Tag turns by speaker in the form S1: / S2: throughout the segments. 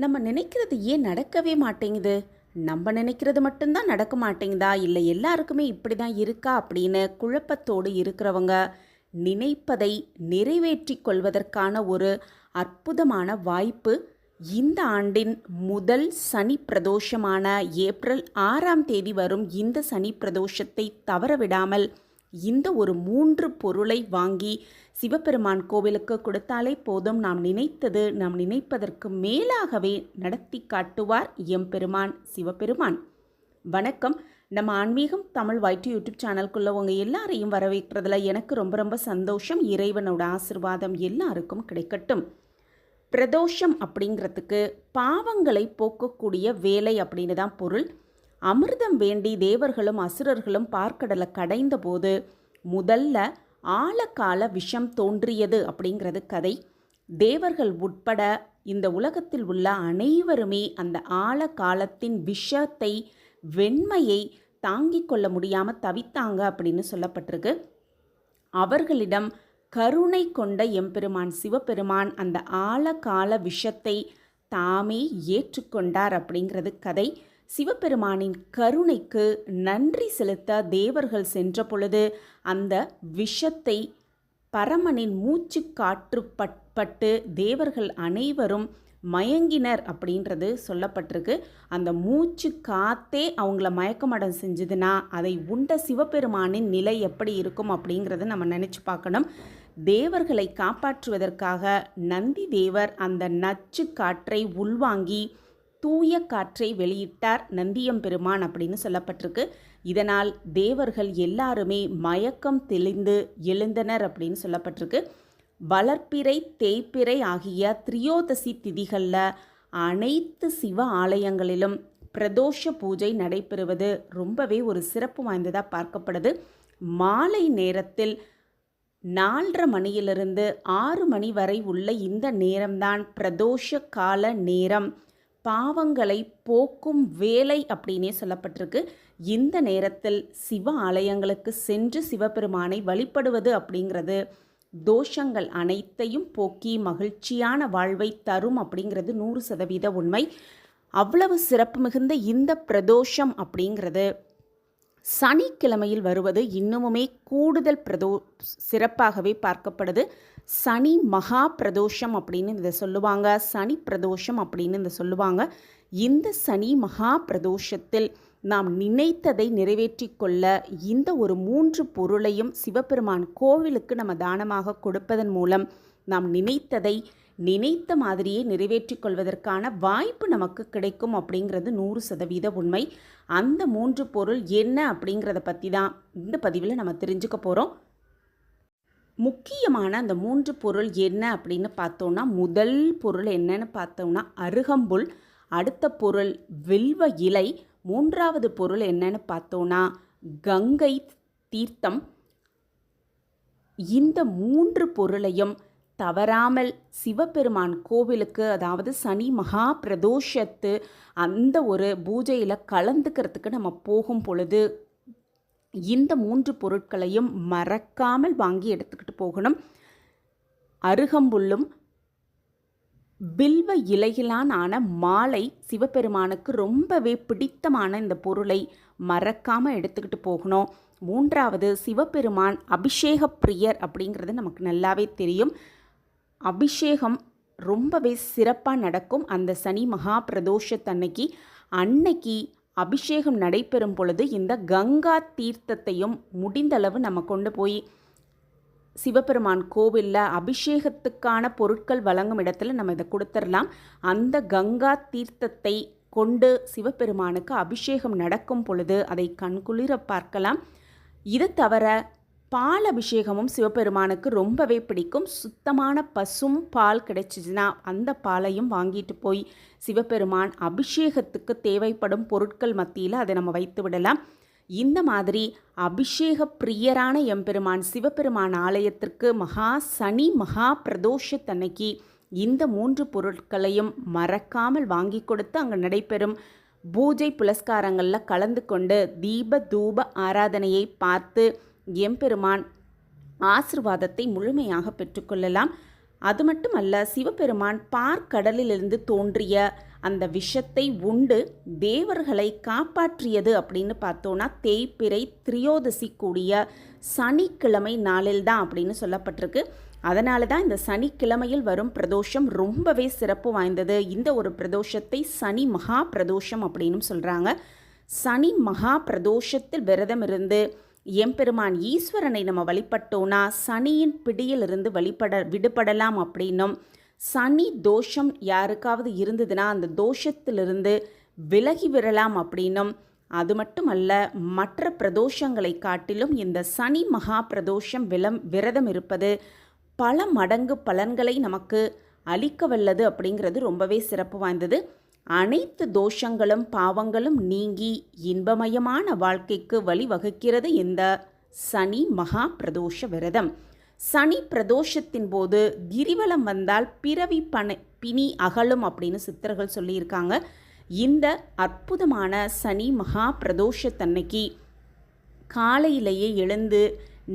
S1: நம்ம நினைக்கிறது ஏன் நடக்கவே மாட்டேங்குது? நம்ம நினைக்கிறது மட்டும்தான் நடக்க மாட்டேங்குதா? இல்லை எல்லாருக்குமே இப்படி தான் இருக்கா அப்படின்னு குழப்பத்தோடு இருக்கிறவங்க நினைப்பதை நிறைவேற்றி கொள்வதற்கான ஒரு அற்புதமான வாய்ப்பு இந்த ஆண்டின் முதல் சனி பிரதோஷமான ஏப்ரல் ஆறாம் தேதி வரும் இந்த சனி பிரதோஷத்தை தவறவிடாமல் இந்த ஒரு மூன்று பொருளை வாங்கி சிவபெருமான் கோவிலுக்கு கொடுத்தாலே போதும். நாம் நினைத்தது நாம் நினைப்பதற்கு மேலாகவே நடத்தி காட்டுவார் எம்பெருமான் சிவபெருமான். வணக்கம். நம்ம ஆன்மீகம் தமிழ் வைட்டு யூடியூப் சேனலுக்குள்ள உங்க எல்லாரையும் வரவேற்கிறதுல எனக்கு ரொம்ப ரொம்ப சந்தோஷம். இறைவனோட ஆசிர்வாதம் எல்லாருக்கும் கிடைக்கட்டும். பிரதோஷம் அப்படிங்கிறதுக்கு பாவங்களை போக்கக்கூடிய வேலை அப்படின்னு தான் பொருள். அமிர்தம் வேண்டி தேவர்களும் அசுரர்களும் பார்க்கடலை கடைந்த போது முதல்ல ஆழகால விஷம் தோன்றியது அப்படிங்கிறது கதை. தேவர்கள் உட்பட இந்த உலகத்தில் உள்ள அனைவருமே அந்த ஆழ காலத்தின் விஷத்தை வெண்மையை தாங்கிக் கொள்ள முடியாமல் தவித்தாங்க அப்படின்னு சொல்லப்பட்டிருக்கு. அவர்களிடம் கருணை கொண்ட எம்பெருமான் சிவபெருமான் அந்த ஆழகால விஷத்தை தாமே ஏற்றுக்கொண்டார் அப்படிங்கிறது கதை. சிவபெருமானின் கருணைக்கு நன்றி செலுத்த தேவர்கள் சென்ற பொழுது அந்த விஷத்தை பரமனின் மூச்சு காற்று பட்பட்டு தேவர்கள் அனைவரும் மயங்கினர் அப்படின்றது சொல்லப்பட்டிருக்கு. அந்த மூச்சு காத்தே அவங்கள மயக்கமடம் செஞ்சதுன்னா அதை உண்ட சிவபெருமானின் நிலை எப்படி இருக்கும் அப்படிங்கிறத நம்ம நினச்சி பார்க்கணும். தேவர்களை காப்பாற்றுவதற்காக நந்தி தேவர் அந்த நச்சு காற்றை உள்வாங்கி தூய காற்றை வெளியிட்டார் நந்தியம் பெருமான் அப்படின்னு சொல்லப்பட்டிருக்கு. இதனால் தேவர்கள் எல்லாருமே மயக்கம் தெளிந்து எழுந்தனர் அப்படின்னு சொல்லப்பட்டிருக்கு. வளர்ப்பிறை தேய்ப்பிறை ஆகிய திரியோதசி திதிகளில் அனைத்து சிவ ஆலயங்களிலும் பிரதோஷ பூஜை நடைபெறுவது ரொம்பவே ஒரு சிறப்பு வாய்ந்ததாக பார்க்கப்படுது. மாலை நேரத்தில் நாலரை மணியிலிருந்து ஆறு மணி வரை உள்ள இந்த நேரம்தான் பிரதோஷ கால நேரம். பாவங்களை போக்கும் வேலை அப்படின்னே சொல்லப்பட்டிருக்கு. இந்த நேரத்தில் சிவ ஆலயங்களுக்கு சென்று சிவபெருமானை வழிபடுவது அப்படிங்கிறது தோஷங்கள் அனைத்தையும் போக்கி மகிழ்ச்சியான வாழ்வை தரும் அப்படிங்கிறது நூறு சதவீத உண்மை. அவ்வளவு சிறப்பு மிகுந்த இந்த பிரதோஷம் அப்படிங்கிறது. சனிக்கிழமையில் வருவது இன்னமுமே கூடுதல் பிரதோ சிறப்பாகவே பார்க்கப்படுது. சனி மகா பிரதோஷம் அப்படின்னு இதை சொல்லுவாங்க. சனி பிரதோஷம் அப்படின்னு இதை சொல்லுவாங்க. இந்த சனி மகா பிரதோஷத்தில் நாம் நினைத்ததை நிறைவேற்றி கொள்ள இந்த ஒரு மூன்று பொருளையும் சிவபெருமான் கோவிலுக்கு நம்ம தானமாக கொடுப்பதன் மூலம் நாம் நினைத்ததை நினைத்த மாதிரியே நிறைவேற்றி கொள்வதற்கான வாய்ப்பு நமக்கு கிடைக்கும் அப்படிங்கிறது நூறு சதவீத உண்மை. அந்த மூன்று பொருள் என்ன அப்படிங்கிறத பற்றி தான் இந்த பதிவில் நம்ம தெரிஞ்சுக்க போகிறோம் முக்கியமான அந்த மூன்று பொருள் என்ன அப்படின்னு பார்த்தோம்னா முதல் பொருள் என்னன்னு பார்த்தோம்னா அருகம்புல். அடுத்த பொருள் வில்வ இலை. மூன்றாவது பொருள் என்னன்னு பார்த்தோம்னா கங்கை தீர்த்தம். இந்த மூன்று பொருளையும் தவறாமல் சிவபெருமான் கோவிலுக்கு அதாவது சனி மகா பிரதோஷத்து அந்த ஒரு பூஜையில் கலந்துக்கிறதுக்கு நம்ம போகும் பொழுது இந்த மூன்று பொருட்களையும் மறக்காமல் வாங்கி எடுத்துக்கிட்டு போகணும். அருகம்புல்லும் பில்வ இலையிலான ஆன மாலை சிவபெருமானுக்கு ரொம்பவே பிடித்தமான இந்த பொருளை மறக்காமல் எடுத்துக்கிட்டு போகணும். மூன்றாவது சிவபெருமான் அபிஷேக பிரியர் அப்படிங்கிறது நமக்கு நல்லாவே தெரியும். அபிஷேகம் ரொம்பவே சிறப்பாக நடக்கும். அந்த சனி மகா பிரதோஷத்தன்னைக்கு அன்னைக்கு அபிஷேகம் நடைபெறும் பொழுது இந்த கங்கா தீர்த்தத்தையும் முடிந்தளவு நம்ம கொண்டு போய் சிவபெருமான் கோவிலில் அபிஷேகத்துக்கான பொருட்கள் வழங்கும் இடத்துல நம்ம இதை கொடுத்துடலாம் அந்த கங்கா தீர்த்தத்தை கொண்டு சிவபெருமானுக்கு அபிஷேகம் நடக்கும் பொழுது அதை கண்குளிர பார்க்கலாம். இது தவிர பால் அபிஷேகமும் சிவபெருமானுக்கு ரொம்பவே பிடிக்கும். சுத்தமான பசும் பால் கிடைச்சிதுன்னா அந்த பாலையும் வாங்கிட்டு போய் சிவபெருமான் அபிஷேகத்துக்கு தேவைப்படும் பொருட்கள் மத்தியில் அதை நம்ம வைத்து விடலாம். இந்த மாதிரி அபிஷேக பிரியரான எம்பெருமான் சிவபெருமான் ஆலயத்திற்கு மகா சனி மகா பிரதோஷத்தன்னைக்கு இந்த மூன்று பொருட்களையும் மறக்காமல் வாங்கி கொடுத்து அங்கே நடைபெறும் பூஜை புலஸ்காரங்களில் கலந்து கொண்டு தீப தூப ஆராதனையை பார்த்து எம்பெருமான் ஆசிர்வாதத்தை முழுமையாக பெற்றுக்கொள்ளலாம். அது மட்டுமல்ல சிவபெருமான் பார்க்கடலிலிருந்து தோன்றிய அந்த விஷத்தை உண்டு தேவர்களை காப்பாற்றியது அப்படின்னு பார்த்தோன்னா தேய்பிறை திரியோதசி கூடிய சனிக்கிழமை நாளில்தான் அப்படின்னு சொல்லப்பட்டிருக்கு. அதனால தான் இந்த சனிக்கிழமையில் வரும் பிரதோஷம் ரொம்பவே சிறப்பு வாய்ந்தது. இந்த ஒரு பிரதோஷத்தை சனி மகா பிரதோஷம் அப்படின்னு சொல்கிறாங்க சனி மகா பிரதோஷத்தில் விரதம் இருந்து எம்பெருமான் ஈஸ்வரனை நம்ம வழிபட்டோன்னா சனியின் பிடியிலிருந்து வழிபட விடுபடலாம் அப்படின்னும். சனி தோஷம் யாருக்காவது இருந்ததுன்னா அந்த தோஷத்திலிருந்து விலகி விடலாம் அப்படின்னும். அது மட்டுமல்ல மற்ற பிரதோஷங்களை காட்டிலும் இந்த சனி மகா பிரதோஷம் விலம் விரதம் இருப்பது பல மடங்கு பலன்களை நமக்கு அளிக்க வல்லது அப்படிங்கிறது ரொம்பவே சிறப்பு வாய்ந்தது. அனைத்து தோஷங்களும் பாவங்களும் நீங்கி இன்பமயமான வாழ்க்கைக்கு வழிவகுக்கிறது இந்த சனி மகா பிரதோஷ விரதம். சனி பிரதோஷத்தின் போது கிரிவலம் வந்தால் பிறவி பண பிணி அகலும் அப்படின்னு சித்தர்கள் சொல்லியிருக்காங்க. இந்த அற்புதமான சனி மகா பிரதோஷத்தன்னைக்கு காலையிலேயே எழுந்து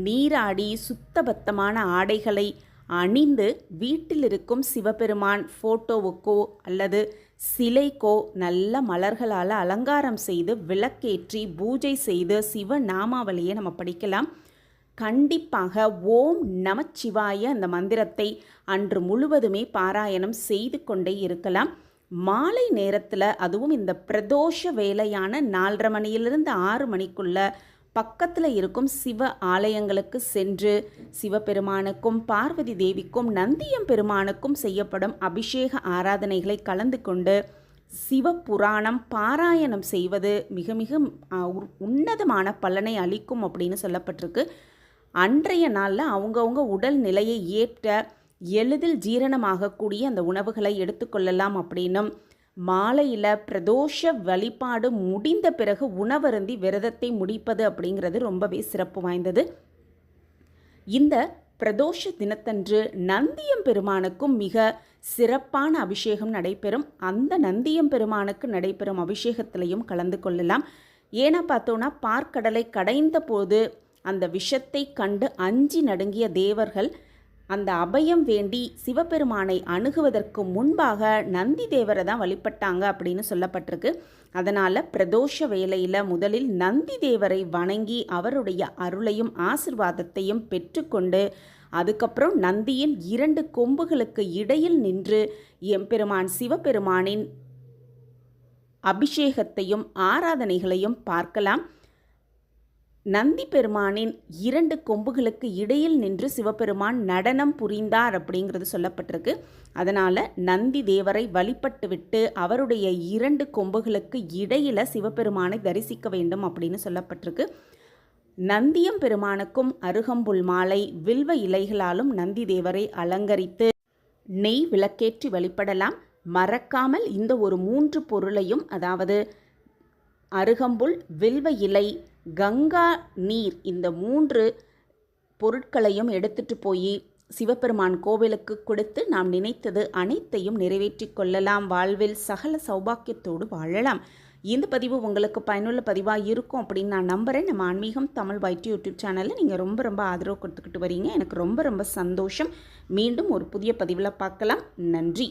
S1: நீராடி சுத்தபத்தமான ஆடைகளை அணிந்து வீட்டில் இருக்கும் சிவபெருமான் ஃபோட்டோவுக்கோ அல்லது சிலைக்கோ நல்ல மலர்களால் அலங்காரம் செய்து விளக்கேற்றி பூஜை செய்து சிவ நாமாவளியை நம்ம படிக்கலாம். கண்டிப்பாக ஓம் நமச்சிவாய அந்த மந்திரத்தை அன்று முழுவதுமே பாராயணம் செய்து கொண்டே இருக்கலாம். மாலை நேரத்தில் அதுவும் இந்த பிரதோஷ வேலையான நாலரை மணியிலிருந்து ஆறு மணிக்குள்ள பக்கத்தில் இருக்கும் சிவ ஆலயங்களுக்கு சென்று சிவபெருமானுக்கும் பார்வதி தேவிக்கும் நந்தியம் பெருமானுக்கும் செய்யப்படும் அபிஷேக ஆராதனைகளை கலந்து கொண்டு சிவபுராணம் பாராயணம் செய்வது மிக மிக உன்னதமான பலனை அளிக்கும் அப்படின்னு சொல்லப்பட்டிருக்கு. அன்றைய நாளில் அவங்கவுங்க உடல் நிலையை ஏற்ற எளிதில் ஜீரணமாகக்கூடிய அந்த உணவுகளை எடுத்துக்கொள்ளலாம் அப்படின்னும் மாலையில் பிரதோஷ வழிபாடு முடிந்த பிறகு உணவருந்தி விரதத்தை முடிப்பது அப்படிங்கிறது ரொம்பவே சிறப்பு வாய்ந்தது. இந்த பிரதோஷ தினத்தன்று நந்தியம் பெருமானுக்கும் மிக சிறப்பான அபிஷேகம் நடைபெறும். அந்த நந்தியம் பெருமானுக்கு நடைபெறும் அபிஷேகத்திலையும் கலந்து கொள்ளலாம். ஏன்னா பார்த்தோன்னா பார்க்கடலை கடைந்த போது அந்த விஷத்தை கண்டு அஞ்சி நடுங்கிய தேவர்கள் அந்த அபயம் வேண்டி சிவபெருமானை அணுகுவதற்கு முன்பாக நந்தி தேவரை தான் வழிபட்டாங்க அப்படின்னு சொல்லப்பட்டிருக்கு. அதனால் பிரதோஷ வேலையில் முதலில் நந்தி தேவரை வணங்கி அவருடைய அருளையும் ஆசிர்வாதத்தையும் பெற்றுக்கொண்டு அதுக்கப்புறம் நந்தியின் இரண்டு கொம்புகளுக்கு இடையில் நின்று எம்பெருமான் சிவபெருமானின் அபிஷேகத்தையும் ஆராதனைகளையும் பார்க்கலாம். நந்தி பெருமானின் இரண்டு கொம்புகளுக்கு இடையில் நின்று சிவபெருமான் நடனம் புரிந்தார் அப்படிங்கிறது சொல்லப்பட்டிருக்கு. அதனால் நந்தி தேவரை வழிபட்டு விட்டு அவருடைய இரண்டு கொம்புகளுக்கு இடையில் சிவபெருமானை தரிசிக்க வேண்டும் அப்படின்னு சொல்லப்பட்டிருக்கு. நந்தியம் பெருமானுக்கும் அருகம்புல் மாலை வில்வ இலைகளாலும் நந்தி தேவரை அலங்கரித்து நெய் விளக்கேற்றி வழிபடலாம். மறக்காமல் இந்த ஒரு மூன்று பொருளையும் அதாவது அருகம்புல் வில்வ இலை கங்கா நீர் இந்த மூன்று பொருட்களையும் எடுத்துட்டு போய் சிவபெருமான் கோவிலுக்கு கொடுத்து நாம் நினைத்தது அனைத்தையும் நிறைவேற்றி கொள்ளலாம். வாழ்வில் சகல சௌபாக்கியத்தோடு வாழலாம். இந்த பதிவு உங்களுக்கு பயனுள்ள பதிவாக இருக்கும் அப்படின்னு நான் நம்புகிறேன் நம்ம ஆன்மீகம் தமிழ் வைட்டி யூடியூப் சேனலில் நீங்கள் ரொம்ப ரொம்ப ஆதரவு கொடுத்துக்கிட்டு வரீங்க. எனக்கு ரொம்ப ரொம்ப சந்தோஷம். மீண்டும் ஒரு புதிய பதிவில் பார்க்கலாம். நன்றி.